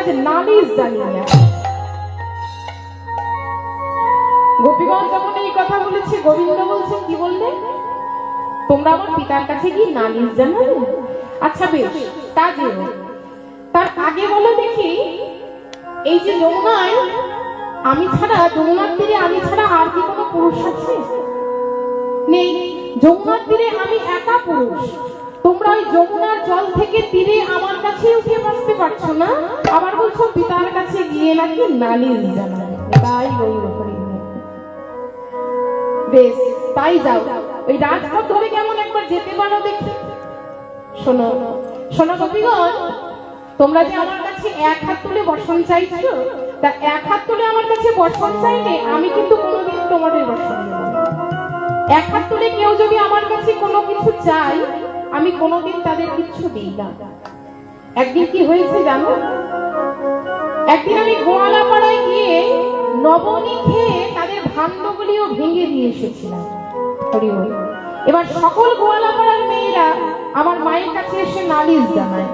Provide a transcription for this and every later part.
আজ নালিশ জানিয়ে গোপীগঞ্জ যখন এই কথা বলেছে, গোবিন্দ বলছে কি বললে? তোমরা আমার পিতার কাছে কি নালিশ জানাবে আচ্ছা বেশ, তা যেও তার আগে বলো দেখি, এই যে যমুনায়, আমি ছাড়া, যমুনার তীরে আমি ছাড়া আর কি কোনো পুরুষ আছে? নেই, যমুনার তীরে আমি একা পুরুষ। তোমরা ওই যমুনার জল থেকে তীরে আমার কাছে উঠে বসতে পারছ না? আবার বলছো, পিতার কাছে গিয়ে নাকি নালিশ জানাবে তাই ওই ব্যাপারে বেশ, তাই যাও। ওই রাজপথ ধরে কেমন একবার যেতে পারো দেখি। শোনো শোনো গোপীগণ, তোমরা যে আমার কাছে এক হাত তুলে বর্ষণ চাইছো, তা এক হাত তুলে আমার কাছে বর্ষণ চাইলে আমি কিন্তু কোনোদিন তোমাদের বর্ষণ। এক হাত তুলে কেউ যদি আমার কাছে কোনো কিছু চাই আমি কোনোদিন তাদের কিচ্ছু দিই না। একদিন কি হয়েছে জানো? একদিন আমি গোয়ালাপাড়ায় গিয়ে নবনী খেয়ে তাদের ভাণ্ডগুলিও ভেঙে দিয়ে এসেছিলাম। এবার সকল গোয়ালাপাড়ার মেয়েরা আমার মায়ের কাছে এসে নালিশ জানায়।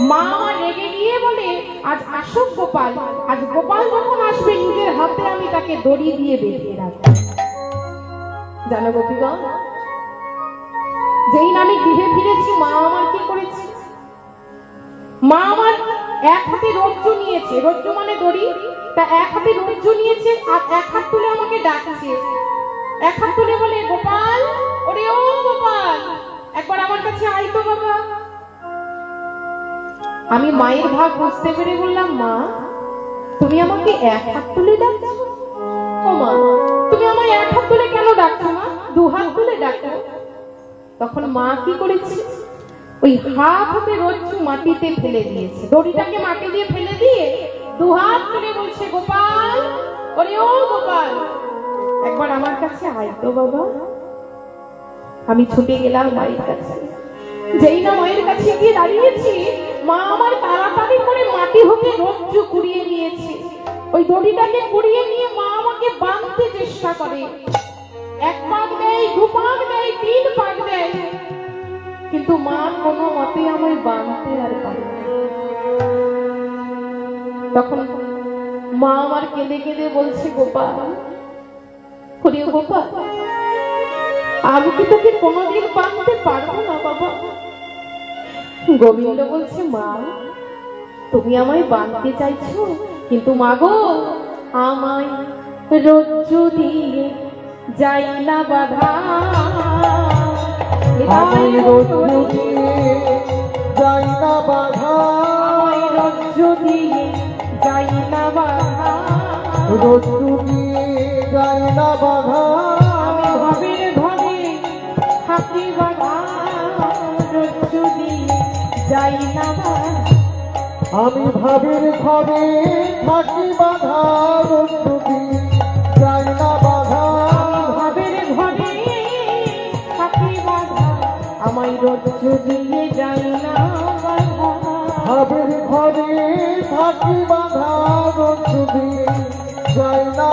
মা আমার রেগে গিয়ে বলে, আজ আসুক গোপাল। আজ গোপাল যখন আসবে, নিজের হাতে আমি তাকে দড়ি দিয়ে বেঁধে রাখব। জানো গোপীগণ যেই আমি গৃহে ফিরেছি, মা আমার কি করেছে? মা আমার এক হাতে রজ্জু নিয়েছে। রজ্জু মানে দড়ি। তা এক হাতে রজ্জু নিয়েছে আর এক হাত তুলে আমাকে ডাকছে। এক হাত তুলে বলে, গোপাল, ওরে ও গোপাল, একবার আমার কাছে আই তো বাবা। আমি মায়ের ভাব বুঝতে পেরে বললাম, মা, তুমি আমাকে এক হাত তুলে ডাকছো? ও মা, তুমি আমায় এক হাত তুলে কেন ডাকছো মা? দু হাত তুলে ডাকো। তখন মা কি করেছে? ওই হাত হাতে রজ্জু মাটিতে ফেলে দিয়েছে। দড়িটাকে মাটি দিয়ে ফেলে দিয়ে দু হাত তুলে বলছে, গোপাল ওরে ও গোপাল, একবার আমার কাছে আয় তো বাবা। আমি ছুটে গেলাম মায়ের কাছে। যেই না মায়ের কাছে গিয়ে দাঁড়িয়েছি, মা আমার তাড়াতাড়ি করে মাটি হতে রজ্জু কুড়িয়ে নিয়েছে। ওই দড়িটাকে কুড়িয়ে নিয়ে মা আমাকে বাঁধতে চেষ্টা করে। এক পাক দেয় দু পাক দেয় তিন পাক দেয় কিন্তু মা কোনো মতে আমায় বাঁধতে আর পারে তখন মা আমার কেঁদে কেঁদে বলছে, গোপাল হরিও গোপাল, আমি কি তোকে কোনোদিন বাঁধতে পারব না বাবা? গোবিন্দ বলছে, মা, তুমি আমায় বাঁধতে চাইছো, কিন্তু মা গো, আমায় রজ্জু দিয়ে যাই না বাধা আমি রজ্জু দিয়ে যাই না বাধা। রজ্জু দিয়ে যাই না বাধা রজ্জু দিয়ে যাই না বাধা। আমি ভাবের থাকি বাধা রজ্জু দিয়ে যাই না বাধা। আমি ভাবের ঘরে থাকি বাধা রজ্জু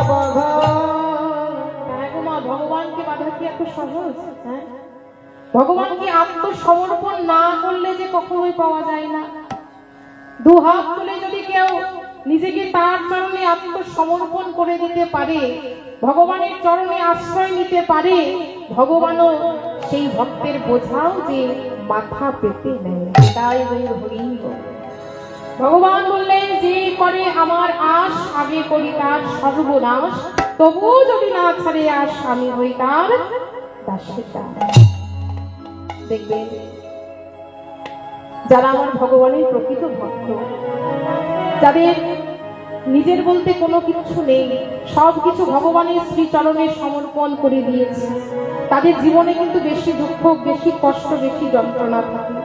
বাধা। হ্যাঁ কি হ্যাঁ? আত্মসমর্পণ না করলে যে কখনোই পাওয়া যায় না। দু হাত তুলে যদি কেউ নিজেকে তার চরণে আত্মসমর্পণ করে দিতে পারে, ভগবানের চরণে আশ্রয় নিতে পারে, ভগবানও সেই ভক্তের বোঝাও যে মাথা পেতে নেয়। তাই বলে। ভগবান বললেন, যে করে আমার আশ আগে করি তার সর্বনাশ, তবুও যদি না ছাড়ে আশ আমি হই তার। দেখবেন, যারা আমার ভগবানের প্রকৃত ভক্ত, যাদের নিজের বলতে কোনো কিছু নেই, সব কিছু ভগবানের শ্রীচরণে সমর্পণ করে দিয়েছে, তাদের জীবনে কিন্তু বেশি দুঃখ, বেশি কষ্ট, বেশি যন্ত্রণা থাকে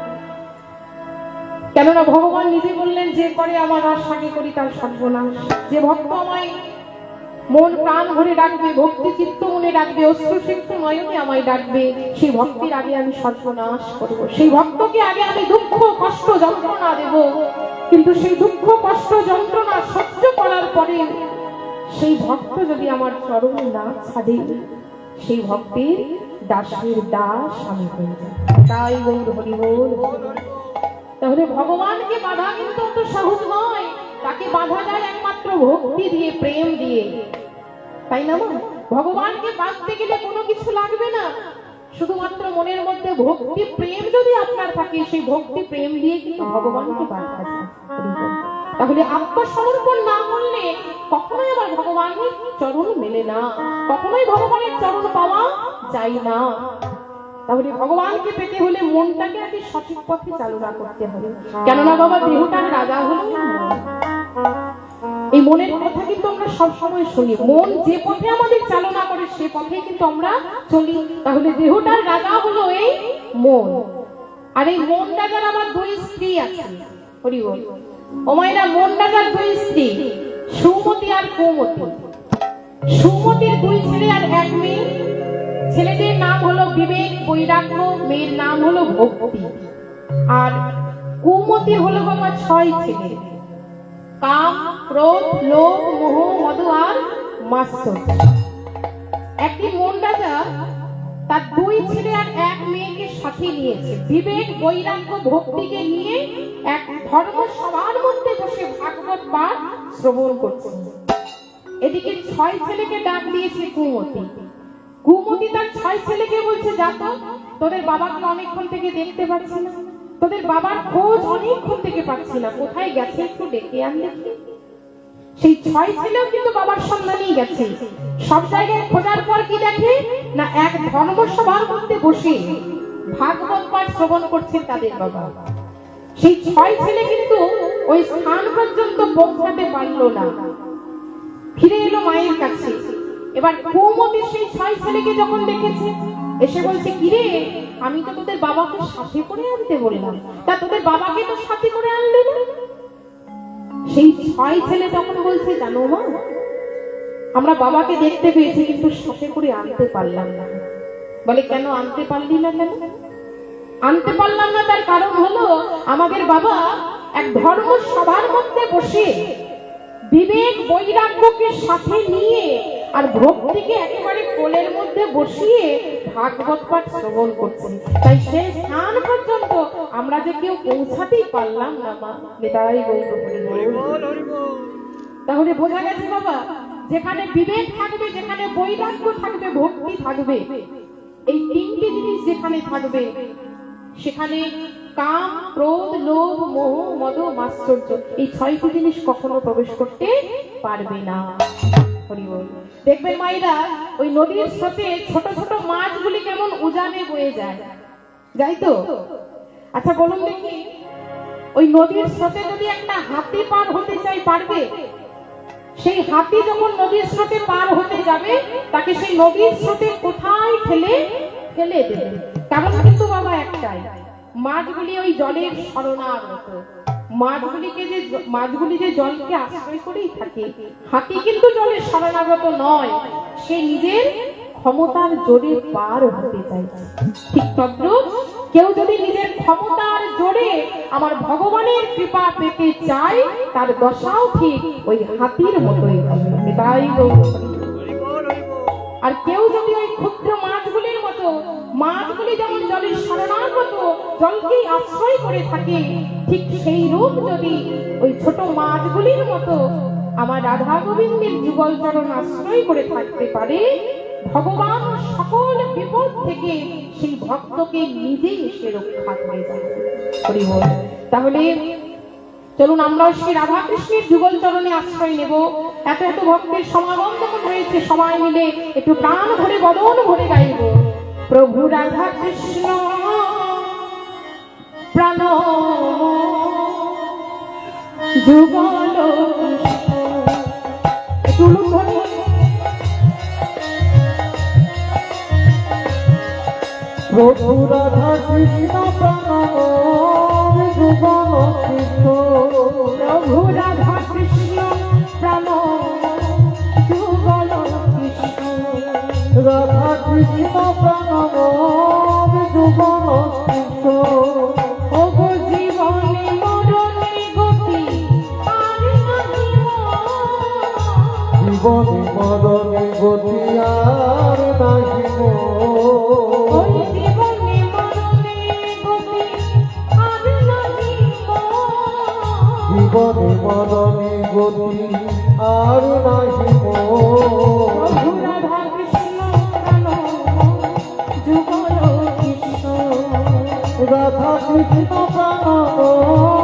কেননা ভগবান নিজে বললেন, যে করে আমার আশাকে করি তার সর্বনাশ। যে ভক্ত আমায় মন প্রাণ ভরে ডাকবে, ভক্তি চিত্ত মনে ডাকবে, অশ্রু সিক্ত নয়নে আমায় ডাকবে, সেই ভক্তির আগে আমি সর্বনাশ করব। সেই ভক্তকে আগে আমি দুঃখ, কষ্ট, যন্ত্রণা দেব। কিন্তু সেই দুঃখ, কষ্ট, যন্ত্রণা সহ্য করার পরে সেই ভক্ত যদি আমার চরণে না ছাড়ে সেই ভক্তের দাসের দাস আমি হয়ে তাই গৌর হরি বল। তাহলে ভগবানকে বাধা কিন্তু অত সহজ নয়। তাকে বাধা যায় একমাত্র ভক্তি দিয়ে, প্রেম দিয়ে। তাই না মা? ভগবানকে বাঁচতে গেলে কোনো কিছু লাগবে না। শুধুমাত্র মনের মধ্যে ভক্তি, প্রেম যদি আপনার থাকে, সেই ভক্তি, প্রেম দিয়ে কিন্তু ভগবানকে বাঁধা যায় তাহলে আত্মসমর্পণ না করলে কখনোই আমার ভগবানের চরণ মেলে না। কখনোই ভগবানের চরণ পাওয়া যায় না। তাহলে ভগবানকে পেতে হলে মনটাকে আগে সঠিক পথে চালনা করতে হবে। কেননা বাবা দেহটার রাজা হলো এই মনের কথা কিন্তু আমরা সব সময় শুনি। মন যে পথে আমাদের চালনা করে সে পথে কিন্তু আমরা চলি। তাহলে দেহটার রাজা হলো এই মন। আর এই মন রাজার আমার দুই স্ত্রী আছে। হরি বল। ও মায়েরা মন রাজার দুই স্ত্রী সুমতি আর কৌমতি। সুমতির দুই ছেলেদের নাম হলো বিবেক বৈরাগ্য, মেয়ের নাম হলো ভক্তি। আর কুমতি হলো বাবা ছয় ছেলে। কাম, ক্রোধ, লোভ, মোহ মদ আর মাৎসর্য একদিন মন রাজা তার দুই ছেলে আর এক মেয়েকে সাথে নিয়েছে। বিবেক বৈরাগ্য ভক্তিকে নিয়ে এক ধর্ম সভার মধ্যে বসে ভাগবত পাঠ শ্রবণ করছে। এদিকে ছয় ছেলেকে ডাক দিয়েছে কুমতি। কুমতি তার ছয় ছেলেকে বলছে, যা তো, তোদের বাবাকে অনেকক্ষণ থেকে দেখতে পাচ্ছি না। তোদের বাবার খোঁজ অনেকক্ষণ থেকে পাচ্ছি না। কোথায় গেছে একটু ডেকে আন দেখি। সেই ছয় ছেলেও কিন্তু বাবার সন্ধানেই গেছে। সব জায়গায় খোঁজার পর কি দেখে? না, এক ধর্মসভার মধ্যে বসে ভাগবত পাঠ শ্রবণ করছে তাদের বাবা। সেই ছয় ছেলে কিন্তু ওই স্থান পর্যন্ত পৌঁছাতে পারল না। ফিরে এলো মায়ের কাছে। এবার কৌমতি সেই ছয় ছেলেকে যখন দেখেছে, এসে বলছে, কিরে, আমি তো তোদের বাবাকে সাথে করে আনতে বললাম। তা তোদের বাবাকে তো সাথে করে আনলে না? সেই ছয় ছেলে তখন বলছে, জানো মা, আমরা বাবাকে দেখতে পেয়েছি, কিন্তু সাথে করে আনতে পারলাম না। বলে, কেন আনতে পারলি না কেন? আনতে পারলাম না, তার কারণ হলো আমাদের বাবা এক ধর্ম সভার মধ্যে বসে বিবেক বৈরাগ্যকে সাথে নিয়ে আর ভক্তিকে একেবারে কোলের মধ্যে বসিয়ে ভাগবত পাঠ শ্রবণ করছে। তাই সেই স্থান পর্যন্ত আমরা যে কেউ পৌঁছাতেই পারলাম না মা। গৌর তাহলে বোঝা গেছে বাবা যেখানে বিবেক থাকবে যেখানে বৈরাগ্য থাকবে ভক্তি থাকবে এই তিনটি জিনিস যেখানে থাকবে সেখানে কাম ক্রোধ লোভ মোহ মদ মাশ্চর্য এই ছয়টি জিনিস কখনো প্রবেশ করতে পারবে না। দেখবেন মাইরা, ওই নদীর স্রোতে ছোট ছোট মাছগুলি কেমন উজানে বয়ে যায়। যাই তো? আচ্ছা বলুন দেখি, ওই নদীর স্রোতে যদি একটা হাতি পার হতে চাই পারবে, সেই হাতি যখন নদীর স্রোতে পার হতে যাবে, তাকে সেই নদীর স্রোতে কোথায় ফেলে ফেলে দেবে? কারণ কিন্তু বাবা একটাই, মাছগুলি ওই জলের শরণাগত। মাছগুলিকে যে মাছগুলি যে জলকে আশ্রয় করেই থাকে, হাতি কিন্তু জলের শরণাগত নয়। সে নিজের ক্ষমতার জোরে পার হতে চাইছে ঠিক তদ্রুপ কেউ যদি নিজের ক্ষমতার জোরে আমার ভগবানের কৃপা পেতে চায়, তার দশাও ঠিক ওই হাতির মতোই হবে। তাই আর কেউ যদি ওই ক্ষুদ্র মাছগুলির মতো মাছগুলি যেমন জলের শরণাগত, জলকেই আশ্রয় করে থাকে, ঠিক সেই রূপ যদি ওই ছোট মাছগুলির মতো আমার রাধা গোবিন্দের যুগল চরণ আশ্রয় করে থাকতে পারে, ভগবান সকল বিপদ থেকে সেই ভক্তকে নিজেই এসে রক্ষা করে যাবে তাহলে চলুন আমরাও শ্রী রাধা কৃষ্ণের যুগল চরণে আশ্রয় নেব। এত এত ভক্তের সমাগম যখন হয়েছে সময় মিলে একটু প্রাণ ভরে বদন ভরে গাইব। প্রভু রাধা কৃষ্ণ প্রাণ যুগল উলুধ্বনি। প্রভু রাধা কৃষ্ণ প্রাণ যুগল প্রভু রাধা কৃষ্ণ প্রাণ যুগল কৃষ্ণ ওগো জীবনে মরণে গতি আর নাহিব। জীবনে মরণে গতি নাহি রাধা কৃষ্ণ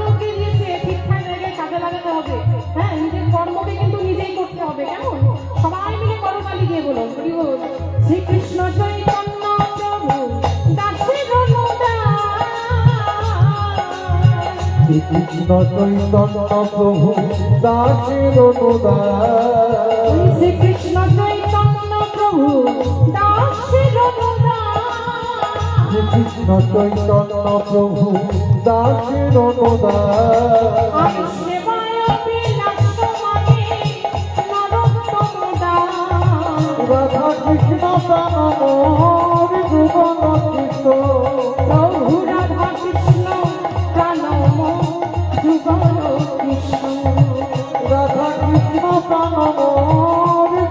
শ্রীকৃষ্ণ চৈতন্য প্রভু অনুদান শ্রীকৃষ্ণ চৈতন্য প্রভু অনুদান শ্রীকৃষ্ণ চৈতন্য প্রভু দাসের শ্রীকৃষ্ণ চৈতন্য প্রভু রাধা কৃষ্ণ প্রাণ যুগল কৃষ্ণ প্রভু রাধা কৃষ্ণ প্রাণম যুগল কৃষ্ণ রাধা কৃষ্ণ প্রাণ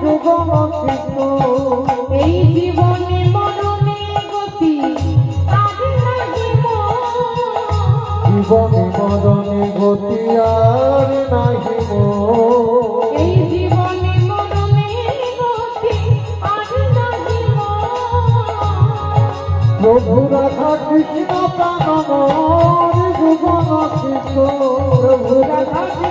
যুগল কৃষ্ণ বধুরা থাকি না প্রাণ মোর জীবন শিশু বধুরা থাকি